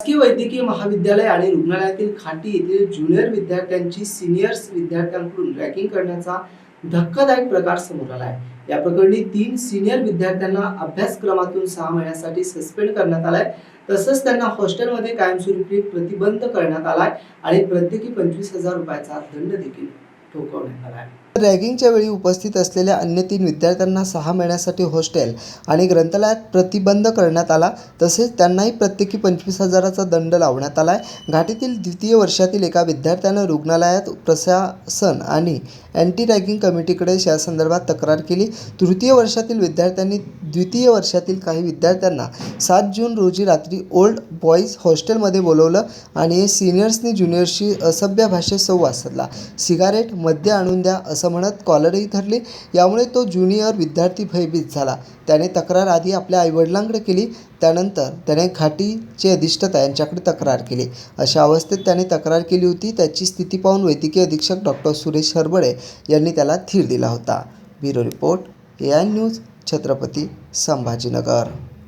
शासकीय वैद्यकीय महाविद्यालय आणि रुग्णालयातील खाटी येथील ज्युनियर विद्यार्थ्यांची सिनियर्स विद्यार्थ्यांकडून रॅकिंग करण्याचा धक्कादायक प्रकार समोर आला आहे. या प्रकरणी तीन सिनियर विद्यार्थ्यांना अभ्यासक्रमातून सहा महिन्यासाठी सस्पेंड करण्यात आलाय. तसंच त्यांना हॉस्टेलमध्ये कायमस्वरूपी प्रतिबंध करण्यात आलाय आणि प्रत्येकी पंचवीस हजार रुपयाचा दंड देखील ठोकवण्यात आलाय रॅगिंगच्या वेळी उपस्थित असलेल्या अन्य तीन विद्यार्थ्यांना सहा महिन्यासाठी हॉस्टेल आणि ग्रंथालयात प्रतिबंध करण्यात आला. तसेच त्यांनाही प्रत्येकी पंचवीस हजाराचा दंड लावण्यात आला आहे घाटीतील द्वितीय वर्षातील एका विद्यार्थ्यानं रुग्णालयात प्रशासन आणि अँटी रॅगिंग कमिटीकडे या संदर्भात तक्रार केली. तृतीय वर्षातील विद्यार्थ्यांनी द्वितीय वर्षातील काही विद्यार्थ्यांना सात जून रोजी रात्री ओल्ड बॉईज हॉस्टेलमध्ये बोलवलं आणि सिनियर्सनी ज्युनियर्सशी असभ्य भाषेत संवाद साधला. सिगारेट मद्य आणून द्या असं म्हणत कॉलरही धरली. यामुळे तो ज्युनियर विद्यार्थी भयभीत झाला. त्याने तक्रार आधी आपल्या आईवडिलांकडे केली त्यानंतर त्याने घाटीचे अधिष्ठाता यांच्याकडे तक्रार केली. अशा अवस्थेत त्याने तक्रार केली होती. त्याची स्थिती पाहून वैद्यकीय अधीक्षक डॉक्टर सुरेश हरबडे यांनी त्याला धीर दिला होता. Bureau report A I news Chhatrapati Sambhajinagar.